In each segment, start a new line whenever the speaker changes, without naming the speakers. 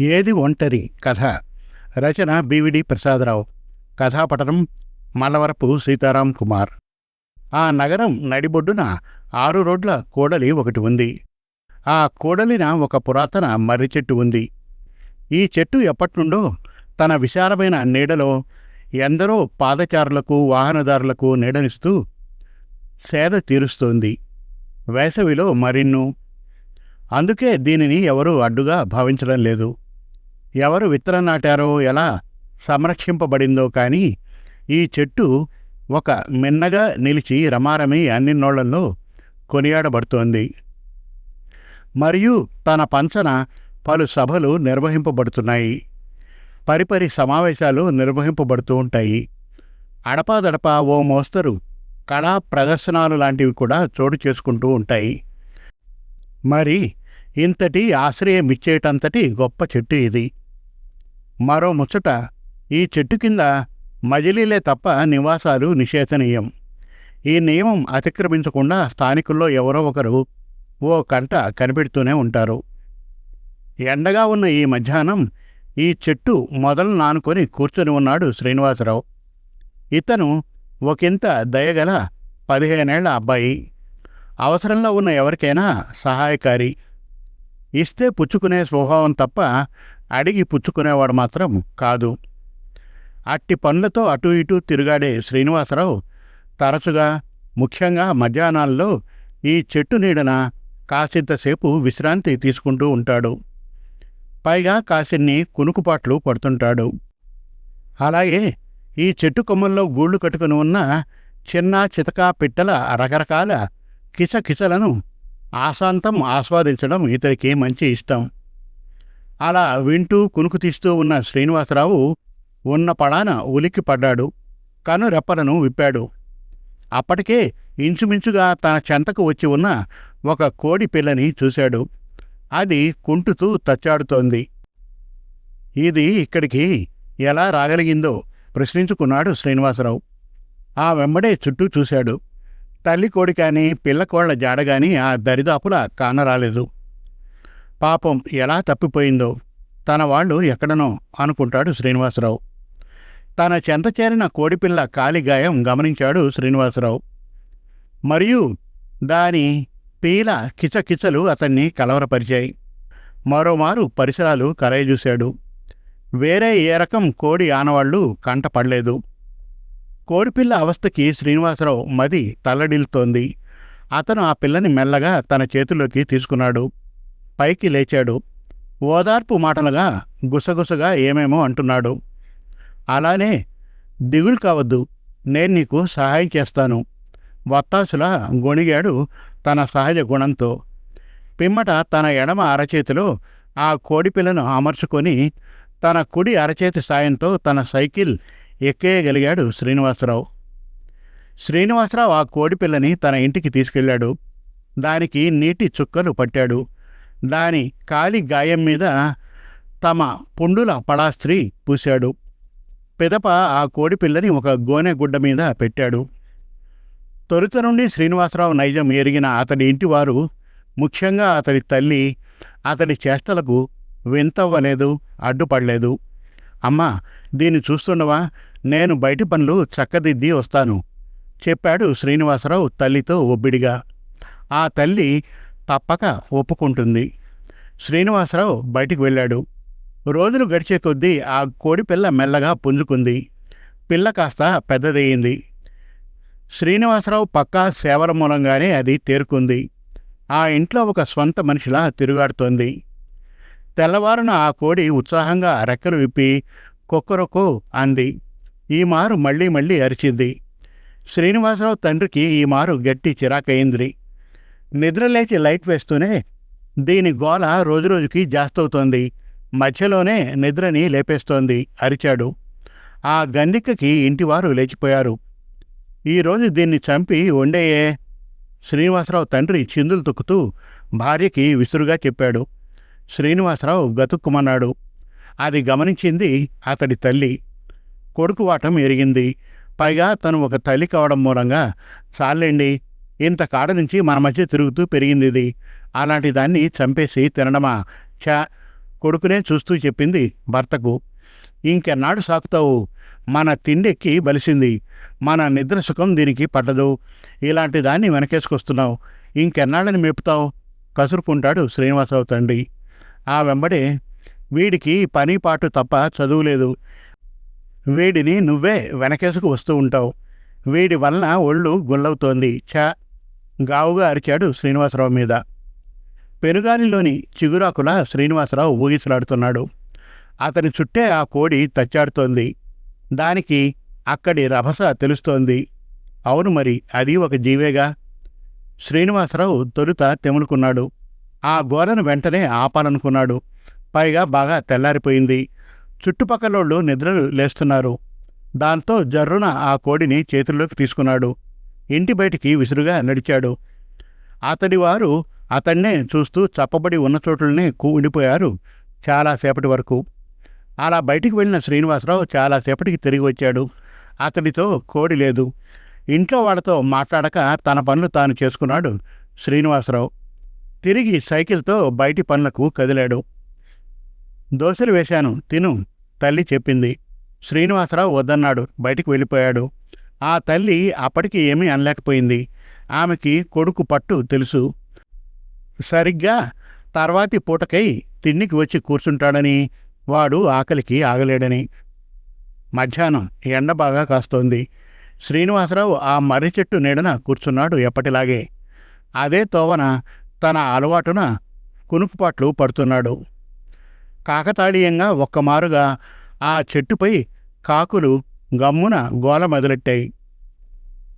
ఏది ఒంటరి? కథ. రచన బివిడి ప్రసాదరావు. కథాపటనం మల్లవరపు సీతారాం కుమార్. ఆ నగరం నడిబొడ్డున ఆరు రోడ్ల కూడలి ఒకటి ఉంది. ఆ కూడలిన ఒక పురాతన మర్రి చెట్టు ఉంది. ఈ చెట్టు ఎప్పటినుండో తన విశాలమైన నీడలో ఎందరో పాదచారులకు వాహనదారులకు నీడనిస్తూ సేద తీరుస్తోంది. వేసవిలో మరిన్ను. అందుకే దీనిని ఎవరూ అడ్డుగా భావించడం లేదు. ఎవరు విత్తనం నాటారో ఎలా సంరక్షింపబడిందో కానీ ఈ చెట్టు ఒక మిన్నగా నిలిచి రమారమి అన్ని నోళ్ళలో కొనియాడబడుతోంది. మరియు తన పంచన పలు సభలు నిర్వహింపబడుతున్నాయి. పరిపరి సమావేశాలు నిర్వహింపబడుతూ ఉంటాయి. అడపాదడపా ఓ మోస్తరు కళా ప్రదర్శనాలు లాంటివి కూడా చోటు చేసుకుంటూ ఉంటాయి. మరి ఇంతటి ఆశ్రయం ఇచ్చేటంతటి గొప్ప చెట్టు ఇది. మరో ముచ్చట ఈ చెట్టు కింద మజిలీలే తప్ప నివాసాలు నిషేధనీయం ఈ నియమం అతిక్రమించకుండా స్థానికుల్లో ఎవరో ఒకరు ఓ కంట కనిపెడుతూనే ఉంటారు. ఎండగా ఉన్న ఈ మధ్యాహ్నం ఈ చెట్టు మొదలు నానుకొని కూర్చొని ఉన్నాడు శ్రీనివాసరావు. ఇతను ఒకంత దయగల పదిహేనేళ్ళ అబ్బాయి. అవసరంలో ఉన్న ఎవరికైనా సహాయకారి. ఇస్తే పుచ్చుకునే స్వభావం తప్ప అడిగి పుచ్చుకునేవాడు మాత్రం కాదు. అట్టి పనులతో అటూ ఇటూ తిరుగాడే శ్రీనివాసరావు తరచుగా ముఖ్యంగా మధ్యాహ్నాల్లో ఈ చెట్టు నీడన కాసింతసేపు విశ్రాంతి తీసుకుంటూ ఉంటాడు. పైగా కాసిన్ని కునుకుపాట్లు పడుతుంటాడు. అలాగే ఈ చెట్టు కొమ్మల్లో గూళ్ళు కట్టుకుని ఉన్న చిన్న చితకా పిట్టల రకరకాల కిసకిసలను ఆశాంతం ఆస్వాదించడం ఇతనికి మంచి ఇష్టం. అలా వింటూ కునుకు తీస్తూ ఉన్న శ్రీనివాసరావు ఉన్న పడాన ఉలిక్కి పడ్డాడు. కనురెప్పలను విప్పాడు. అప్పటికే ఇంచుమించుగా తన చెంతకు వచ్చి ఉన్న ఒక కోడి పిల్లని చూశాడు. అది కుంటుతూ తచ్చాడుతోంది. ఇది ఇక్కడికి ఎలా రాగలిగిందో ప్రశ్నించుకున్నాడు శ్రీనివాసరావు. ఆ వెంబడే చుట్టూ చూశాడు. తల్లి కోడి కానీ పిల్లకోళ్ళ జాడగాని ఆ దరిదాపుల కానరాలేదు. పాపం ఎలా తప్పిపోయిందో తన వాళ్ళు ఎక్కడనో అనుకుంటాడు శ్రీనివాసరావు. తన చెంత చేరిన కోడిపిల్ల కాలిగాయం గమనించాడు శ్రీనివాసరావు. మరియు దాని పీల కిచకిచలు అతన్ని కలవరపరిచాయి. మరోమారు పరిసరాలు కలయజూశాడు. వేరే ఏ రకం కోడి ఆనవాళ్ళు కంటపడలేదు కోడిపిల్ల అవస్థకి శ్రీనివాసరావు మది తల్లడిల్తోంది. అతను ఆ పిల్లని మెల్లగా తన చేతిలోకి తీసుకున్నాడు. పైకి లేచాడు. ఓదార్పు మాటలుగా గుసగుసగా ఏమేమో అంటున్నాడు. అలానే దిగులు కావద్దు నేను నీకు సహాయం చేస్తాను. వత్తాసులా గొణిగాడు తన సహజ గుణంతో. పిమ్మట తన ఎడమ అరచేతిలో ఆ కోడిపిల్లను అమర్చుకొని తన కుడి అరచేతి సాయంతో తన సైకిల్ ఎక్కేయగలిగాడు శ్రీనివాసరావు. శ్రీనివాసరావు ఆ కోడిపిల్లని తన ఇంటికి తీసుకెళ్ళాడు. దానికి నీటి చుక్కలు పట్టాడు. దాని కాలి గాయం మీద తమ పుండుల పడాస్త్రి పూశాడు. పిదప ఆ కోడిపిల్లని ఒక గోనె గుడ్డ మీద పెట్టాడు. తొలుత నుండి శ్రీనివాసరావు నైజం ఎరిగిన అతడి ఇంటివారు ముఖ్యంగా అతడి తల్లి అతడి చేష్టలకు వింతవ్వలేదు అడ్డుపడలేదు. అమ్మా దీన్ని చూస్తుండవా? నేను బయటి పనులు చక్కదిద్ది వస్తాను చెప్పాడు శ్రీనివాసరావు తల్లితో ఒబ్బిడిగా. ఆ తల్లి తప్పక ఒప్పుకుంటుంది. శ్రీనివాసరావు బయటికి వెళ్ళాడు. రోజులు గడిచే కొద్దీ ఆ కోడిపిల్ల మెల్లగా పుంజుకుంది. పిల్ల కాస్త పెద్దదయ్యింది. శ్రీనివాసరావు పక్కా సేవల మూలంగానే అది తేరుకుంది. ఆ ఇంట్లో ఒక స్వంత మనిషిలా తిరుగాడుతోంది. తెల్లవారున ఆ కోడి ఉత్సాహంగా రెక్కలు విప్పి కుక్కరొక్కు అంది. ఈ మారు మళ్ళీ మళ్ళీ అరిచింది. శ్రీనివాసరావు తండ్రికి ఈ మారు గట్టి చిరాకయింది. నిద్రలేచి లైట్ వేస్తూనే దీని గోల రోజురోజుకి జాస్తవుతోంది. మధ్యలోనే నిద్రని లేపేస్తోంది అరిచాడు. ఆ గంధికకి ఇంటివారు లేచిపోయారు. ఈరోజు దీన్ని చంపి వండేయే శ్రీనివాసరావు తండ్రి చిందులు తొక్కుతూ భార్యకి విసురుగా చెప్పాడు. శ్రీనివాసరావు గతుక్కుమన్నాడు. అది గమనించింది అతడి తల్లి. కొడుకు వాటం ఎరిగింది. పైగా తను ఒక తల్లి కావడం మూలంగా చాలండి ఇంత కాడ నుంచి మన మధ్య తిరుగుతూ పెరిగింది ఇది. అలాంటి దాన్ని చంపేసి తినడమా? చా కొడుకునే చూస్తూ చెప్పింది భర్తకు. ఇంకెన్నాడు సాకుతావు? మన తిండెక్కి బలిసింది. మన నిద్ర సుఖం దీనికి పట్టదు. ఇలాంటి దాన్ని వెనకేసుకొస్తున్నావు. ఇంకెన్నాళ్ళని మేపుతావు? కసురుకుంటాడు శ్రీనివాసరావు తండ్రి. ఆ వెంబడే వీడికి పని పాటు తప్ప చదువు లేదు. వీడిని నువ్వే వెనకేసుకు వస్తూ ఉంటావు. వీడి వలన ఒళ్ళు గుల్లవుతోంది. చా గావుగా అరిచాడు శ్రీనివాసరావు మీద. పెనుగాలిలోని చిగురాకుల శ్రీనివాసరావు ఊగిసలాడుతున్నాడు. అతని చుట్టే ఆ కోడి తచ్చాడుతోంది. దానికి అక్కడి రభస తెలుస్తోంది. అవును మరి అది ఒక జీవేగా? శ్రీనివాసరావు తొలుత తెములుకున్నాడు. ఆ గోలను వెంటనే ఆపాలనుకున్నాడు. పైగా బాగా తెల్లారిపోయింది. చుట్టుపక్కలోళ్ళు నిద్రలు లేస్తున్నారు. దాంతో జర్రున ఆ కోడిని చేతుల్లోకి తీసుకున్నాడు. ఇంటి బయటికి విసురుగా నడిచాడు. అతడి వారు అతన్నే చూస్తూ చప్పబడి ఉన్న చోట్లనే ఉండిపోయారు చాలాసేపటి వరకు. అలా బయటికి వెళ్ళిన శ్రీనివాసరావు చాలాసేపటికి తిరిగి వచ్చాడు. అతడితో కోడి లేదు. ఇంట్లో వాళ్ళతో మాట్లాడక తన పనులు తాను చేసుకున్నాడు శ్రీనివాసరావు. తిరిగి సైకిల్తో బయటి పనులకు కదిలాడు. దోశలు వేశాను తిను తల్లి చెప్పింది. శ్రీనివాసరావు వద్దన్నాడు బయటికి వెళ్ళిపోయాడు. ఆ తల్లి అప్పటికి ఏమీ అనలేకపోయింది. ఆమెకి కొడుకు పట్టు తెలుసు. సరిగ్గా తర్వాతి పూటకై తిండికి వచ్చి కూర్చుంటాడని వాడు ఆకలికి ఆగలేడని. మధ్యాహ్నం ఎండ బాగా కాస్తోంది. శ్రీనివాసరావు ఆ మర్రి చెట్టు నీడన కూర్చున్నాడు ఎప్పటిలాగే. అదే తోవన తన అలవాటున కునుకుపాట్లు పడుతున్నాడు. కాకతాళీయంగా ఒక్కమారుగా ఆ చెట్టుపై కాకులు గమ్మున గోల మొదలెట్టాయి.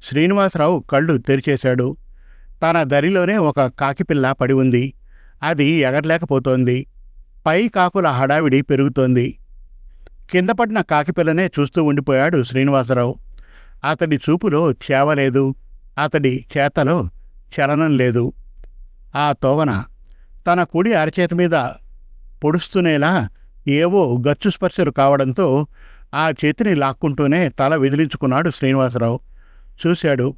శ్రీనివాసరావు కళ్ళు తెరిచేశాడు. తన దరిలోనే ఒక కాకిపిల్ల పడి ఉంది. అది ఎగరలేకపోతోంది. పై కాకుల హడావిడి పెరుగుతోంది. కింద పడిన కాకిపిల్లనే చూస్తూ ఉండిపోయాడు శ్రీనివాసరావు. అతడి చూపులో చేవలేదు అతడి చేతలో చలనం లేదు. ఆ తోవన తన కుడి అరచేతి మీద పొడుస్తునేలా ఏవో గచ్చు స్పర్శలు కావడంతో ఆ చేతిని లాక్కుంటూనే తల విదిలించుకున్నాడు శ్రీనివాసరావు. చూశాడు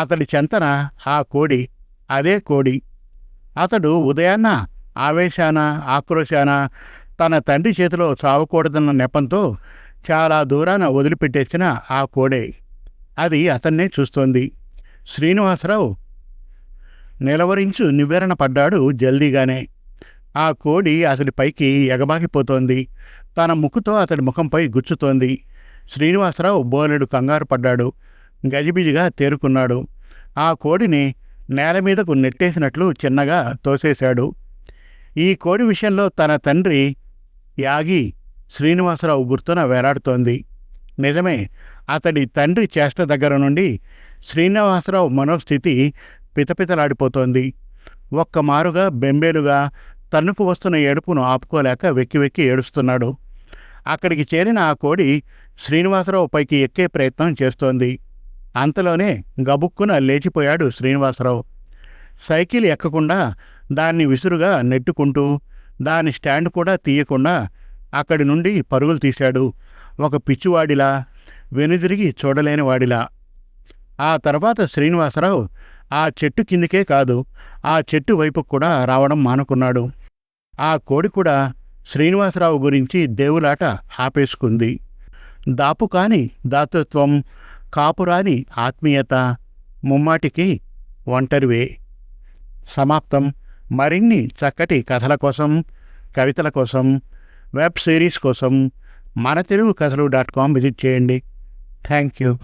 అతడి చెంతన ఆ కోడి అదే కోడి. అతడు ఉదయాన్న ఆవేశాన ఆక్రోశాన తన తండ్రి చేతిలో చావకూడదన్న నెపంతో చాలా దూరాన వదిలిపెట్టేసిన ఆ కోడే. అది అతన్నే చూస్తోంది. శ్రీనివాసరావు నిలవరించు నివేరణ పడ్డాడు జల్దీగానే. ఆ కోడి అతడి పైకి ఎగబాకిపోతోంది. తన ముక్కుతో అతడి ముఖంపై గుచ్చుతోంది. శ్రీనివాసరావు బోలెడు కంగారు పడ్డాడు. గజిబిజిగా తేరుకున్నాడు. ఆ కోడిని నేల మీదకు నెట్టేసినట్లు చిన్నగా తోసేశాడు. ఈ కోడి విషయంలో తన తండ్రి యాగి శ్రీనివాసరావు గుర్తున వేలాడుతోంది. నిజమే అతడి తండ్రి చేష్ట దగ్గర నుండి శ్రీనివాసరావు మనోస్థితి పితపితలాడిపోతోంది. ఒక్కమారుగా బెంబేలుగా తన్నుకు వస్తున్న ఏడుపును ఆపుకోలేక వెక్కి వెక్కి ఏడుస్తున్నాడు. అక్కడికి చేరిన ఆ కోడి శ్రీనివాసరావు పైకి ఎక్కే ప్రయత్నం చేస్తోంది. అంతలోనే గబుక్కున లేచిపోయాడు శ్రీనివాసరావు. సైకిల్ ఎక్కకుండా దాన్ని విసురుగా నెట్టుకుంటూ దాని స్టాండ్ కూడా తీయకుండా అక్కడి నుండి పరుగులు తీశాడు. ఒక పిచ్చివాడిలా వెనుదిరిగి చూడలేని వాడిలా ఆ తర్వాత శ్రీనివాసరావు ఆ చెట్టు కిందికే కాదు ఆ చెట్టు వైపు కూడా రావడం మానుకున్నాడు. ఆ కోడి కూడా శ్రీనివాసరావు గురించి దేవులాట ఆపేసుకుంది. దాపు కాని దాతృత్వం కాపురాని ఆత్మీయత ముమ్మాటికి ఒంటరివే. సమాప్తం. మరిన్ని చక్కటి కథల కోసం కవితల కోసం వెబ్ సిరీస్ కోసం మన తెలుగు కథలు డాట్ కామ్ విజిట్ చేయండి. Thank you.